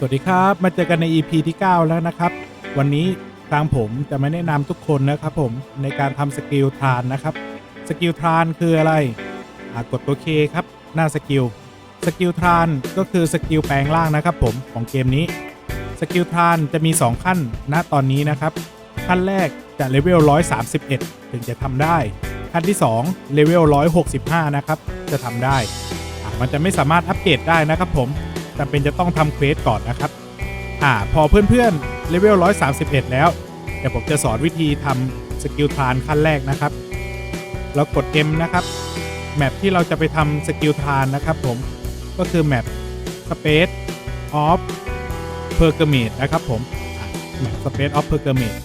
สวัสดีครับ มาเจอกันใน EP ที่ 9 แล้วนะครับ วันนี้ทางผมจะมาแนะนำทุกคนนะครับผมในการทำสกิลทานนะครับ สกิลทานคืออะไรกดตัว K ครับ หน้าสกิล สกิลทานก็คือสกิลแปลงร่างนะครับผมของเกมนี้ สกิลทานจะมี 2 ขั้นณตอนนี้นะครับ ขั้นแรกจะเลเวล 131 ถึงจะทำได้ ขั้นที่2เลเวล 165 นะครับ จะทำได้ มันจะไม่สามารถอัปเกรดได้นะครับผม จำเป็นจะต้องทำเควสก่อนนะครับอ่าพอเพื่อนๆเลเวล131 แล้ว เดี๋ยวผมจะสอนวิธีทำสกิลทานขั้นแรกนะครับ เรากด M นะครับ แมปที่เราจะไปทำสกิลทานนะครับผม ก็คือแมป Space of p e r g a m a t นะครับผมแมป Space of p e r g a m a t e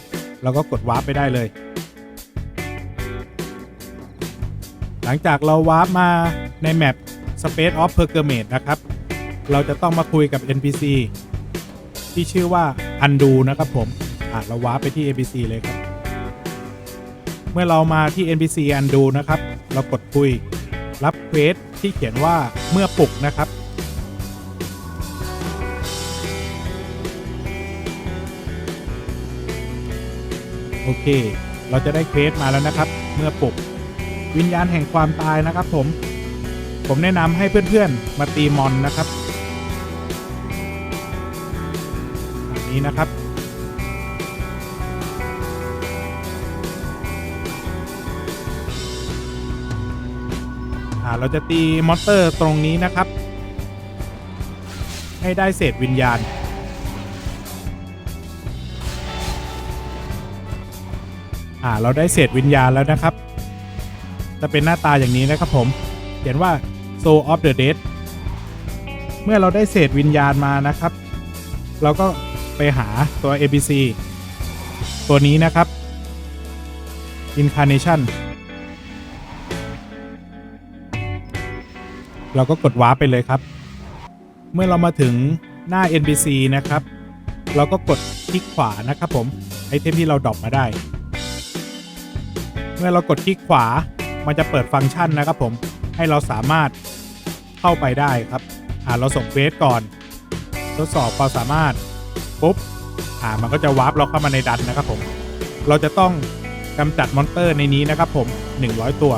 แล้วก็กดวาร์ปไปได้เลย หลังจากเราวาร์ปมาในแมป Space of p e r g a m a t นะครับ เราจะต้องมาคุยกับ NPC ที่ชื่อว่า Undo นะครับผมอะเราวาไปที่ NPC เลยครับ เมื่อเรามาที่ NPC Undo นะครับ เรากดคุยรับเควสที่เขียนว่าเมื่อปลุกนะครับ โอเค เราจะได้เควสมาแล้วนะครับ เมื่อปลุก วิญญาณแห่งความตายนะครับผม ผมแนะนำให้เพื่อนๆ มาตีมอนนะครับ นี้นะครับเราจะตีมอเตอร์ตรงนี้นะครับ ให้ได้เศษวิญญาณ อ่า เราได้เศษวิญญาณแล้วนะครับ จะเป็นหน้าตาอย่างนี้นะครับผม เขียนว่า Soul of the Dead เมื่อเราได้เศษวิญญาณมานะครับ เราก็ ไปหาตัว ABC ตัวนี้นะครับ Incarnation เราก็กดว้าไปเลยครับ เมื่อเรามาถึงหน้า NPC นะครับ เราก็กดคลิกขวานะครับผม ไอเทมที่เราดรอปมาได้ เมื่อเรากดคลิกขวา มันจะเปิดฟังก์ชันนะครับผม ให้เราสามารถเข้าไปได้ครับ อ่าเราส่งเควสก่อน ทดสอบความสามารถ ปุ๊บอ่ามันก็จะวาร์ปเราเข้ามาในดันนะครับผม เราจะต้องกำจัดมอนเตอร์ในนี้นะครับผม 100 ตัว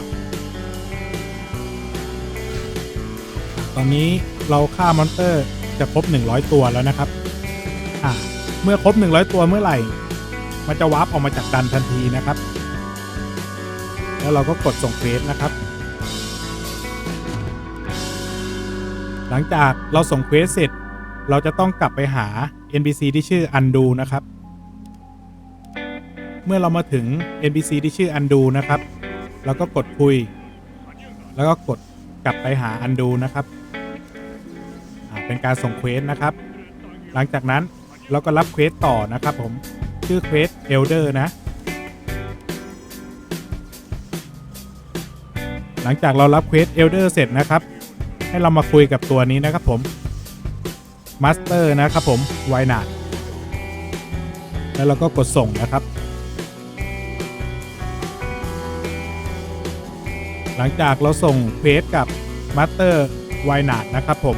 ตอนนี้เราฆ่ามอนเตอร์จะครบ 100 ตัวแล้วนะครับอ่าเมื่อครบ 100 ตัวเมื่อไหร่ มันจะวาร์ปออกมาจากดันทันทีนะครับ แล้วเราก็กดส่งเควสนะครับ หลังจากเราส่งเควสเสร็จ เราจะต้องกลับไปหา NPC ที่ชื่อ Undo นะครับ เมื่อเรามาถึง NPC ที่ชื่อ Undo นะครับเราก็กดคุย แล้วก็กดกลับไปหา Undo นะครับเป็นการส่งเควสนะครับ หลังจากนั้นเราก็รับเควสต่อนะครับผม ชื่อเควส Elder นะ หลังจากเรารับเควสเอลเดอร์เสร็จนะครับ ให้เรามาคุยกับตัวนี้นะครับผม มาสเตอร์นะครับผมไวนาดแล้วเราก็กดส่งนะครับ หลังจากเราส่งเควสกับมาสเตอร์ไวนาดนะครับผม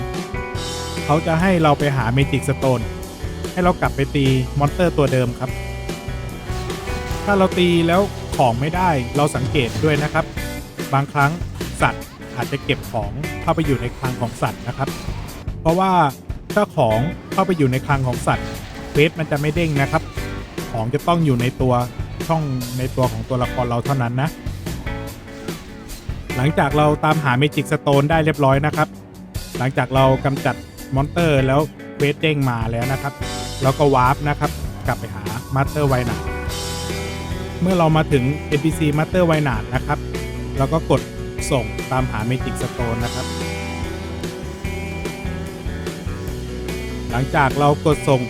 เขาจะให้เราไปหาเมจิกสโตนให้เรากลับไปตีมอนเตอร์ตัวเดิมครับ ถ้าเราตีแล้วของไม่ได้เราสังเกตด้วยนะครับ บางครั้งสัตว์อาจจะเก็บของเข้าไปอยู่ในคลังของสัตว์นะครับ เพราะว่า ถ้าของเข้าไปอยู่ในคลังของสัตว์เวสมันจะไม่เด้งนะครับ ของจะต้องอยู่ในตัวช่องในตัวของตัวละครเราเท่านั้นนะ หลังจากเราตามหาเมจิกสโตนได้เรียบร้อยนะครับ หลังจากเรากำจัดมอนเตอร์แล้วเวสเด้งมาแล้วนะครับเราก็วาร์ปนะครับ กลับไปหามาสเตอร์ไวนาเมื่อเรามาถึง NPC Master ไวนาดนะครับเราก็กดส่งตามหา Magic Stone นะครับ หลังจากเรากดส่ง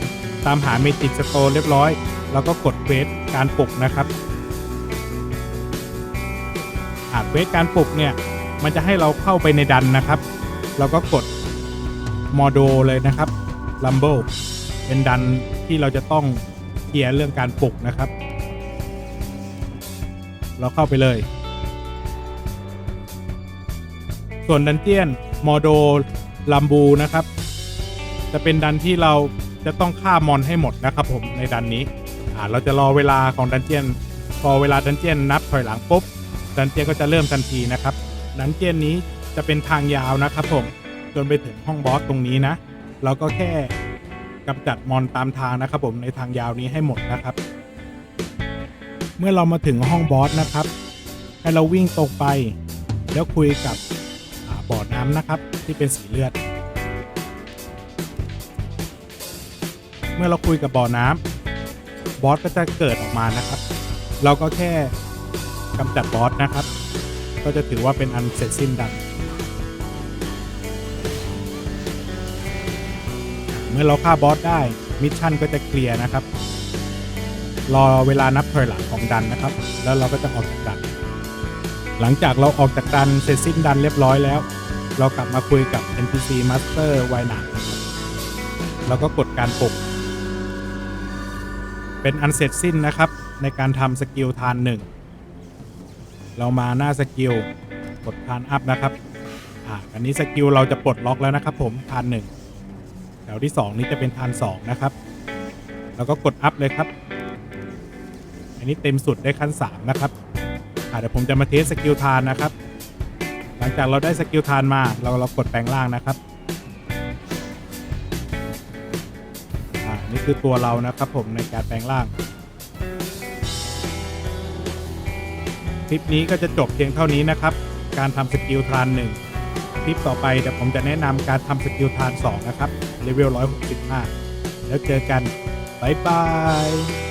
ตามหา Magic Stone เรียบร้อย เราก็กดเวสการปลุกนะครับหากเวสการปลุกเนี่ย มันจะให้เราเข้าไปในดันนะครับ เราก็กดมอโดเลยนะครับ Rumble เป็นดันที่เราจะต้องเคลียร์เรื่องการปลุกนะครับ เราเข้าไปเลย ส่วนดันเจียนมอโดลัมบูนะครับ จะเป็นดันที่เราจะต้องฆ่ามอนให้หมดนะครับผมในดันนี้อ่าเราจะรอเวลาของดันเจียน พอเวลาดันเจียนนับถอยหลังปุ๊บดันเจียนก็จะเริ่มทันทีนะครับดันเจียนนี้จะเป็นทางยาวนะครับผมจนไปถึงห้องบอสตรงนี้นะ เราก็แค่กำจัดมอนตามทางนะครับผมในทางยาวนี้ให้หมดนะครับ เมื่อเรามาถึงห้องบอสนะครับ ให้เราวิ่งตรงไป แล้วคุยกับอบ่อน้ำนะครับ ที่เป็นสีเลือด เมื่อเราคุยกับบ่อน้ำบอสก็จะเกิดออกมานะครับ เราก็แค่กำจัดบอสนะครับ ก็จะถือว่าเป็นอันเสร็จสิ้นดันเมื่อเราฆ่าบอสได้มิชชั่นก็จะเคลียร์นะครับ รอเวลานับถอยหลังของดันนะครับ แล้วเราก็จะออกจากดัน หลังจากเราออกจากดันเสร็จสิ้นดันเรียบร้อยแล้ว เรากลับมาคุยกับ NPC Master ไวหนานะครับแล้วก็กดการปลุก เป็นอันเสร็จสิ้นนะครับในการทำสกิลทานหนึ่งเรามาหน้าสกิลกดทานอัพนะครับอ่าอันนี้สกิลเราจะปลดล็อกแล้วนะครับ ผมทานหนึ่งแถวที่ 2 นี้จะเป็นทาน2นะครับ แล้วก็กดอัพเลยครับ อันนี้เต็มสุดได้ขั้น 3 นะครับอ่าเดี๋ยวผมจะมาเทสสกิลทานนะครับ หลังจากเราได้สกิลทานมาเราเรากดแปลงร่างนะครับ นี่คือตัวเรานะครับผมในการแปลงร่าง คลิปนี้ก็จะจบเพียงเท่านี้นะครับ การทำสกิลทานหนึ่งคลิปต่อไปเดี๋ยวผมจะแนะนำการทำสกิลทาน2นะครับเลเวล165 แล้วเจอกัน บ๊ายบาย